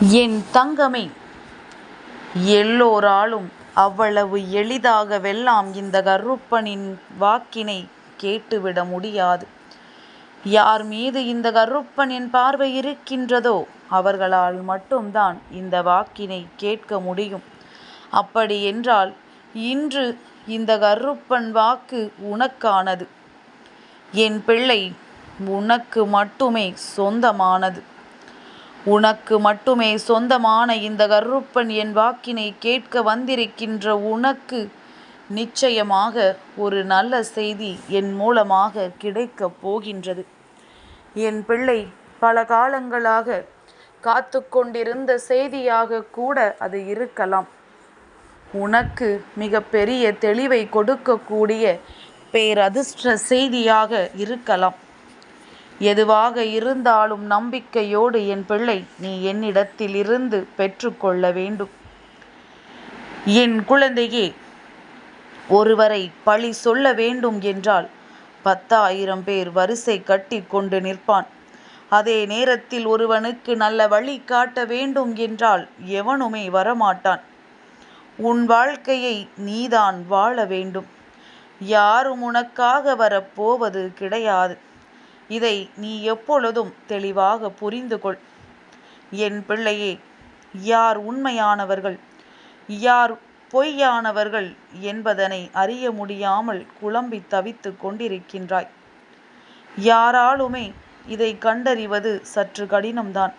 என் தங்கமே எல்லோராலும் அவ்வளவு எளிதாகவெல்லாம் இந்த கருப்பனின் வாக்கினை கேட்டுவிட முடியாது. யார் மீது இந்த கருப்பனின் பார்வை இருக்கின்றதோ அவர்களால் மட்டும்தான் இந்த வாக்கினை கேட்க முடியும். அப்படியென்றால் இன்று இந்த கருப்பன் வாக்கு உனக்கானது. என் பிள்ளை உனக்கு மட்டுமே சொந்தமானது. உனக்கு மட்டுமே சொந்தமான இந்த கருப்பன் என் வாக்கினை கேட்க வந்திருக்கின்ற உனக்கு நிச்சயமாக ஒரு நல்ல செய்தி என் மூலமாக கிடைக்கப் போகின்றது. என் பிள்ளை பல காலங்களாக காத்து கொண்டிருந்த செய்தியாக கூட அது இருக்கலாம். உனக்கு மிகப்பெரிய தெளிவை கொடுக்கக்கூடிய பேரதிர்ஷ்ட செய்தியாக இருக்கலாம். எதுவாக இருந்தாலும் நம்பிக்கையோடு என் பிள்ளை நீ என்னிடத்தில் இருந்து பெற்றுக்கொள்ள வேண்டும். என் குழந்தையே ஒருவரை பழி சொல்ல வேண்டும் என்றால் பத்தாயிரம் பேர் வரிசை கட்டி கொண்டு நிற்பான். அதே நேரத்தில் ஒருவனுக்கு நல்ல வழி காட்ட வேண்டும் என்றால் எவனுமே வரமாட்டான். உன் வாழ்க்கையை நீதான் வாழ வேண்டும். யாரும் உனக்காக வரப்போவது கிடையாது. இதை நீ எப்பொழுதும் தெளிவாக புரிந்து கொள். என் பிள்ளையே யார் உண்மையானவர்கள் யார் பொய்யானவர்கள் என்பதனை அறிய முடியாமல் குழம்பித் தவித்துக் கொண்டிருக்கின்றாய். யாராலுமே இதை கண்டறிவது சற்று கடினம்தான்.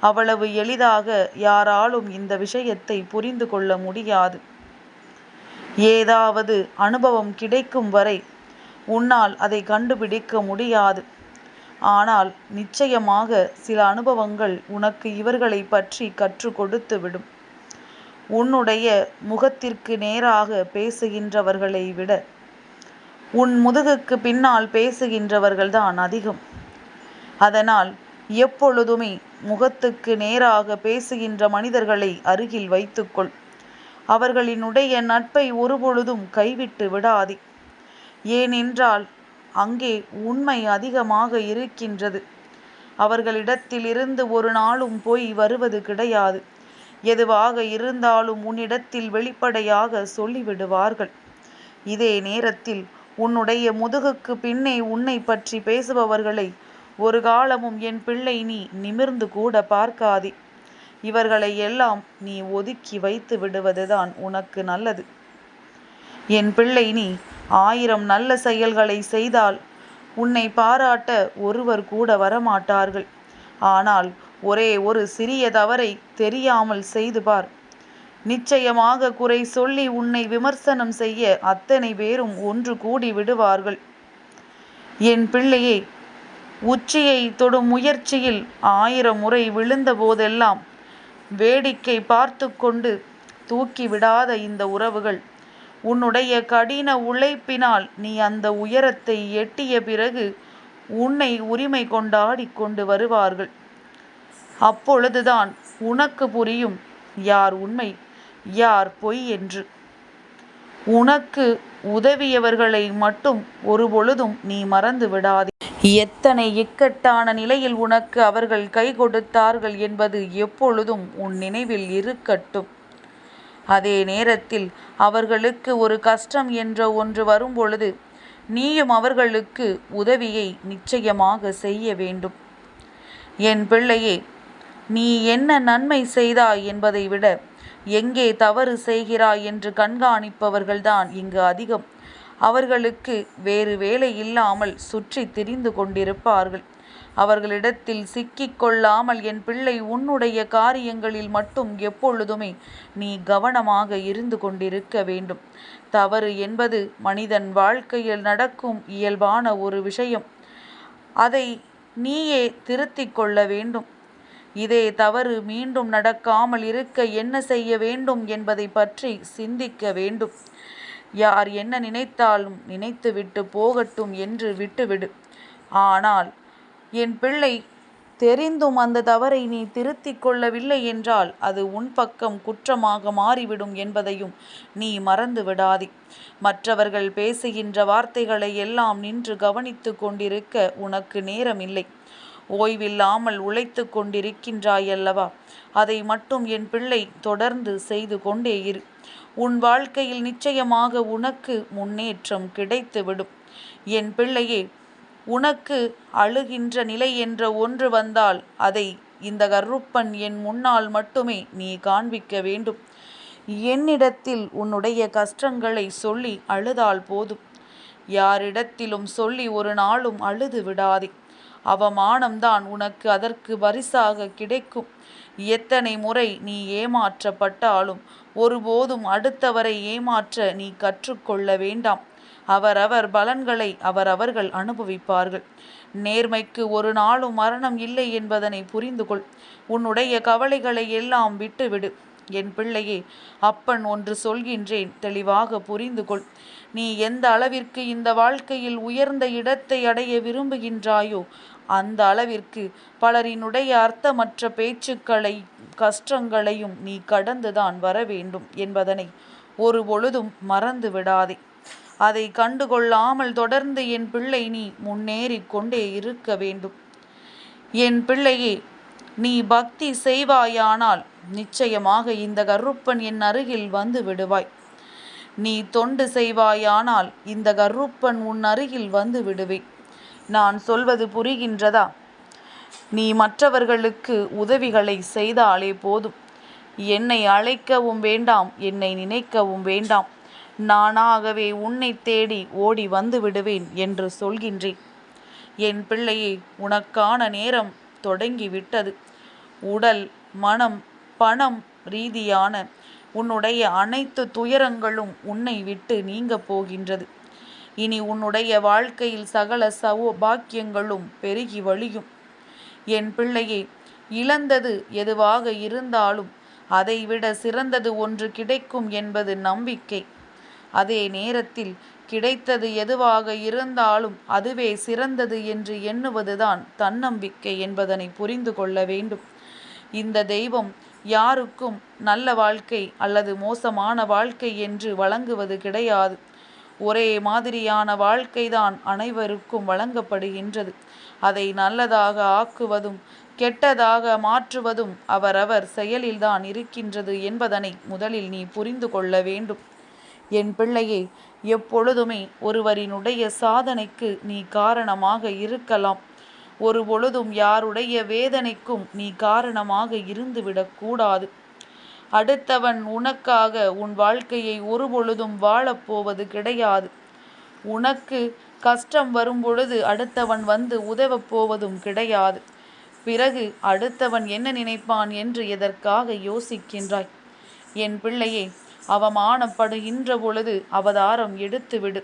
அவ்வளவு எளிதாக யாராலும் இந்த விஷயத்தை புரிந்து கொள்ள முடியாது. ஏதாவது அனுபவம் கிடைக்கும் வரை உன்னால் அதை கண்டுபிடிக்க முடியாது. ஆனால் நிச்சயமாக சில அனுபவங்கள் உனக்கு இவர்களை பற்றி கற்றுக் கொடுத்துவிடும். உன்னுடைய முகத்திற்கு நேராக பேசுகின்றவர்களை விட உன் முதுகுக்கு பின்னால் பேசுகின்றவர்கள்தான் அதிகம். அதனால் எப்பொழுதுமே முகத்துக்கு நேராக பேசுகின்ற மனிதர்களை அருகில் வைத்துக்கொள். அவர்களினுடைய நட்பை ஒருபொழுதும் கைவிட்டு விடாதே. ஏனென்றால் அங்கே உண்மை அதிகமாக இருக்கின்றது. அவர்களிடத்திலிருந்து ஒரு நாளும் போய் வருவது கிடையாது. எதுவாக இருந்தாலும் உன்னிடத்தில் வெளிப்படையாக சொல்லிவிடுவார்கள். இதே நேரத்தில் உன்னுடைய முதுகுக்கு பின்னே உன்னைப் பற்றி பேசுபவர்களை ஒரு காலமும் என் பிள்ளை நீ நிமிர்ந்து கூட பார்க்காதே. இவர்களை எல்லாம் நீ ஒதுக்கி வைத்து விடுவதுதான் உனக்கு நல்லது. என் பிள்ளை நீ ஆயிரம் நல்ல செயல்களை செய்தால் உன்னை பாராட்ட ஒருவர் கூட வரமாட்டார்கள். ஆனால் ஒரே ஒரு சிறிய தவறை தெரியாமல் செய்து பார். நிச்சயமாக குறை சொல்லி உன்னை விமர்சனம் செய்ய அத்தனை பேரும் ஒன்று கூடி விடுவார்கள். என் பிள்ளையே உச்சியை தொடும் முயற்சியில் ஆயிரம் முறை விழுந்த போதெல்லாம் வேடிக்கை பார்த்து கொண்டு தூக்கிவிடாத இந்த உறவுகள் உன்னுடைய கடின உழைப்பினால் நீ அந்த உயரத்தை எட்டிய பிறகு உன்னை உரிமை கொண்டாடிக் கொண்டு வருவார்கள். அப்பொழுதுதான் உனக்கு புரியும் யார் உண்மை யார் பொய் என்று. உனக்கு உதவியவர்களை மட்டும் ஒருபொழுதும் நீ மறந்து விடாதே. எத்தனை இக்கட்டான நிலையில் உனக்கு அவர்கள் கை கொடுத்தார்கள் என்பது எப்பொழுதும் உன் நினைவில் இருக்கட்டும். அதே நேரத்தில் அவர்களுக்கு ஒரு கஷ்டம் என்ற ஒன்று வரும்பொழுது நீயும் அவர்களுக்கு உதவியை நிச்சயமாக செய்ய வேண்டும். என் பிள்ளையே நீ என்ன நன்மை செய்தாய் என்பதை விட எங்கே தவறு செய்கிறாய் என்று கண்காணிப்பவர்கள்தான் இங்கு அதிகம். அவர்களுக்கு வேறு வேலை இல்லாமல் சுற்றி திரிந்து கொண்டிருப்பார்கள். அவர்களிடத்தில் சிக்கிக் கொள்ளாமல் என் பிள்ளை உன்னுடைய காரியங்களில் மட்டும் எப்பொழுதுமே நீ கவனமாக இருந்து கொண்டிருக்க வேண்டும். தவறு என்பது மனிதன் வாழ்க்கையில் நடக்கும் இயல்பான ஒரு விஷயம். அதை நீயே திருத்திக் கொள்ள வேண்டும். இதே தவறு மீண்டும் நடக்காமல் இருக்க என்ன செய்ய வேண்டும் என்பதைப் பற்றி சிந்திக்க வேண்டும். யார் என்ன நினைத்தாலும் நினைத்துவிட்டு போகட்டும் என்று விட்டுவிடு. ஆனால் என் பிள்ளை தெரிந்தும் அந்த தவறை நீ திருத்திக் கொள்ளவில்லை என்றால் அது உன் பக்கம் குற்றமாக மாறிவிடும் என்பதையும் நீ மறந்து விடாதே. மற்றவர்கள் பேசுகின்ற வார்த்தைகளை எல்லாம் நின்று கவனித்து கொண்டிருக்க உனக்கு நேரமில்லை. ஓய்வில்லாமல் உழைத்து கொண்டிருக்கின்றாயல்லவா அதை மட்டும் என் பிள்ளை தொடர்ந்து செய்து கொண்டே இரு உன் வாழ்க்கையில் நிச்சயமாக உனக்கு முன்னேற்றம் கிடைத்துவிடும் என் பிள்ளையே உனக்கு அழுகின்ற நிலை என்ற ஒன்று வந்தால் அதை இந்த கருப்பன் என் முன்னால் மட்டுமே நீ காண்பிக்க வேண்டும். என்னிடத்தில் உன்னுடைய கஷ்டங்களை சொல்லி அழுதால் போதும். யாரிடத்திலும் சொல்லி ஒரு நாளும் அழுது விடாதே. அவமானம்தான் உனக்கு அதற்கு பரிசாக கிடைக்கும். எத்தனை முறை நீ ஏமாற்றப்பட்டாலும் ஒருபோதும் அடுத்தவரை ஏமாற்ற நீ கற்றுக்கொள்ள வேண்டாம். அவரவர் பலன்களை அவரவர்கள் அனுபவிப்பார்கள். நேர்மைக்கு ஒரு நாளும் மரணம் இல்லை என்பதனை புரிந்து கொள் உன்னுடைய கவலைகளை எல்லாம் விட்டுவிடு. என் பிள்ளையே அப்பன் ஒன்று சொல்கின்றேன். தெளிவாக புரிந்து கொள் நீ எந்த அளவிற்கு இந்த வாழ்க்கையில் உயர்ந்த இடத்தை அடைய விரும்புகின்றாயோ அந்த அளவிற்கு பலரினுடைய அர்த்தமற்ற பேச்சுக்களை கஷ்டங்களையும் நீ கடந்துதான் வர வேண்டும் என்பதனை ஒரு பொழுதும் மறந்து விடாதே அதை கண்டுகொள்ளாமல் தொடர்ந்து என் பிள்ளை நீ முன்னேறி கொண்டே இருக்க வேண்டும். என் பிள்ளையே நீ பக்தி செய்வாயானால் நிச்சயமாக இந்த கருப்பன் என் அருகில் வந்து விடுவாய். நீ தொண்டு செய்வாயானால் இந்த கருப்பன் உன் அருகில் வந்து விடுவேன். நான் சொல்வது புரிகின்றதா? நீ மற்றவர்களுக்கு உதவிகளை செய்தாலே போதும். என்னை அழைக்கவும் வேண்டாம் என்னை நினைக்கவும் வேண்டாம். நானாகவே உன்னை தேடி ஓடி வந்து விடுவேன் என்று சொல்கின்றேன். என் பிள்ளையே உனக்கான நேரம் தொடங்கிவிட்டது. உடல் மனம் பணம் ரீதியான உன்னுடைய அனைத்து துயரங்களும் உன்னை விட்டு நீங்க போகின்றது. இனி உன்னுடைய வாழ்க்கையில் சகல சௌபாக்கியங்களும் பெருகி வழியும். என் பிள்ளையே இழந்தது எதுவாக இருந்தாலும் அதைவிட சிறந்தது ஒன்று கிடைக்கும் என்பது நம்பிக்கை. அதே நேரத்தில் கிடைத்தது எதுவாக இருந்தாலும் அதுவே சிறந்தது என்று எண்ணுவதுதான் தன்னம்பிக்கை என்பதனை புரிந்து கொள்ள வேண்டும். இந்த தெய்வம் யாருக்கும் நல்ல வாழ்க்கை அல்லது மோசமான வாழ்க்கை என்று வழங்குவது கிடையாது. ஒரே மாதிரியான வாழ்க்கைதான் அனைவருக்கும் வழங்கப்படுகின்றது. அதை நல்லதாக ஆக்குவதும் கெட்டதாக மாற்றுவதும் அவரவர் செயலில்தான் இருக்கின்றது என்பதனை முதலில் நீ புரிந்து கொள்ள வேண்டும். என் பிள்ளையே எப்பொழுதுமே ஒருவரினுடைய சாதனைக்கு நீ காரணமாக இருக்கலாம். ஒரு பொழுதும் யாருடைய வேதனைக்கும் நீ காரணமாக இருந்துவிடக்கூடாது அடுத்தவன் உனக்காக உன் வாழ்க்கையை ஒரு பொழுதும் வாழப்போவது கிடையாது. உனக்கு கஷ்டம் வரும் பொழுது அடுத்தவன் வந்து உதவப் போவதும் கிடையாது. பிறகு அடுத்தவன் என்ன நினைப்பான் என்று எதற்காக யோசிக்கின்றாய்? என் பிள்ளையே அவமானப்படுகின்ற பொழுது அவதாரம் எடுத்துவிடு.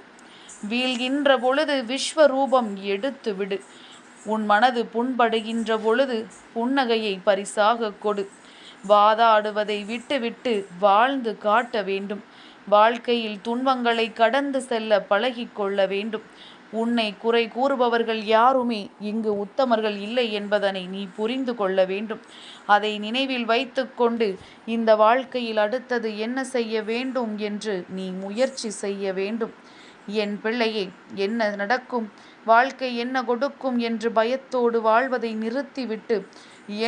வீழ்கின்ற பொழுது விஸ்வரூபம் எடுத்துவிடு. உன் மனது புண்படுகின்ற பொழுது புன்னகையை பரிசாக கொடு. வாதாடுவதை விட்டுவிட்டு வாழ்ந்து காட்ட வேண்டும். வாழ்க்கையில் துன்பங்களை கடந்து செல்ல பழகிக்கொள்ள வேண்டும். உன்னை குறை கூறுபவர்கள் யாருமே இங்கு உத்தமர்கள் இல்லை என்பதனை நீ புரிந்து கொள்ள வேண்டும். அதை நினைவில் வைத்துக்கொண்டு இந்த வாழ்க்கையில் அடுத்தது என்ன செய்ய வேண்டும் என்று நீ முயற்சி செய்ய வேண்டும். என் பிள்ளையே என்ன நடக்கும்? வாழ்க்கை என்ன கொடுக்கும் என்று பயத்தோடு வாழ்வதை நிறுத்திவிட்டு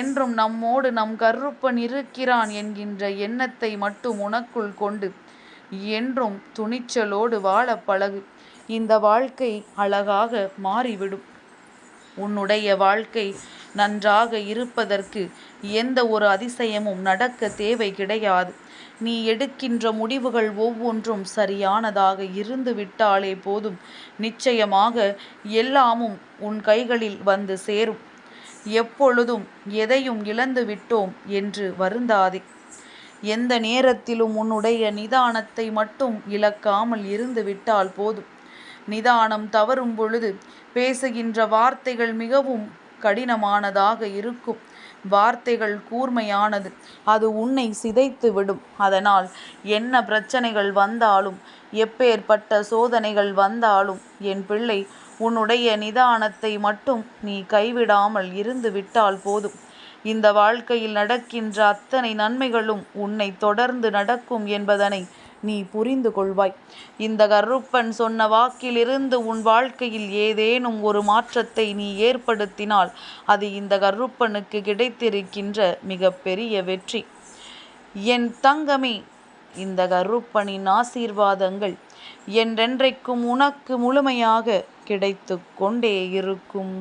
என்றும் நம்மோடு நம் கருப்பன் இருக்கிறான் என்கின்ற எண்ணத்தை மட்டும் உனக்குள் கொண்டு என்றும் துணிச்சலோடு வாழ பழகு. இந்த வாழ்க்கை அழகாக மாறிவிடும். உன்னுடைய வாழ்க்கை நன்றாக இருப்பதற்கு எந்த ஒரு அதிசயமும் நடக்க தேவை கிடையாது. நீ எடுக்கின்ற முடிவுகள் ஒவ்வொன்றும் சரியானதாக இருந்து விட்டாலே போதும். நிச்சயமாக எல்லாமும் உன் கைகளில் வந்து சேரும். எப்பொழுதும் எதையும் இழந்து விட்டோம் என்று வருந்தாதே. எந்த நேரத்திலும் உன்னுடைய நிதானத்தை மட்டும் இழக்காமல் இருந்து விட்டால் போதும். நிதானம் தவறும் பொழுது பேசுகின்ற வார்த்தைகள் மிகவும் கடினமானதாக இருக்கும். வார்த்தைகள் கூர்மையானது. அது உன்னை சிதைத்து விடும். அதனால் என்ன பிரச்சனைகள் வந்தாலும் எப்பேற்பட்ட சோதனைகள் வந்தாலும் என் பிள்ளை உன்னுடைய நிதானத்தை மட்டும் நீ கைவிடாமல் இருந்து விட்டால் போதும். இந்த வாழ்க்கையில் நடக்கின்ற அத்தனை நன்மைகளும் உன்னை தொடர்ந்து நடக்கும் என்பதனை நீ புரிந்து கொள்வாய். இந்த கருப்பன் சொன்ன வாக்கிலிருந்து உன் வாழ்க்கையில் ஏதேனும் ஒரு மாற்றத்தை நீ ஏற்படுத்தினால் அது இந்த கருப்பனுக்கு கிடைத்திருக்கின்ற மிகப்பெரிய வெற்றி. என் தங்கமே இந்த கருப்பனின் ஆசீர்வாதங்கள் என்றென்றைக்கும் உனக்கு முழுமையாக கிடைத்து கொண்டே இருக்கும்.